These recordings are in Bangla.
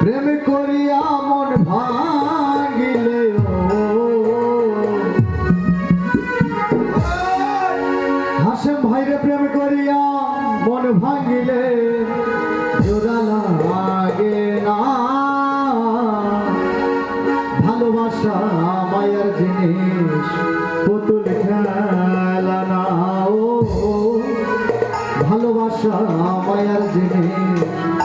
প্রেম করিয়া মন ভাঙিলে হাসেম ভাইরে প্রেম করিয়া মন ভাঙিলে, জোড়া লাগে না। ভালোবাসা মায়ার জিনিস, পুতুল খেলা না ও। ভালোবাসা মায়ার জিনিস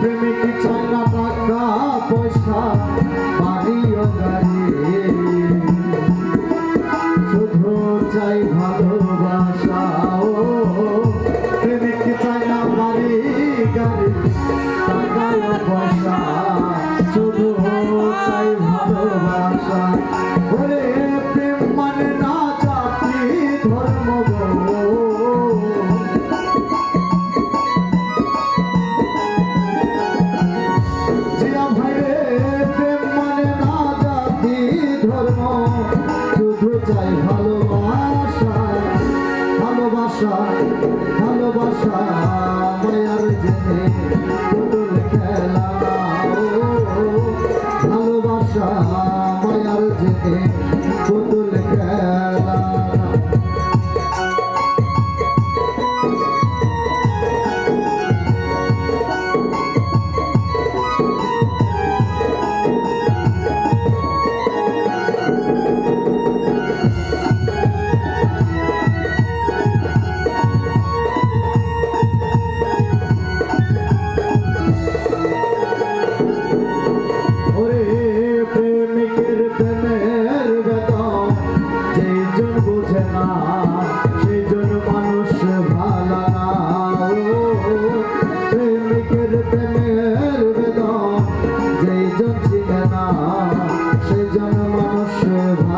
প্রেমিক চায় না টাকা পয়সা শুধু চাই ভালোবাসা ও প্রেমিক চায় না বাড়ি, গাড়ি চাই ভালোবাসা। ওরে ভালোবাসা মনে আর জেনে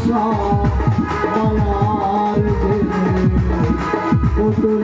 সব মায়ার জেনে পুতুল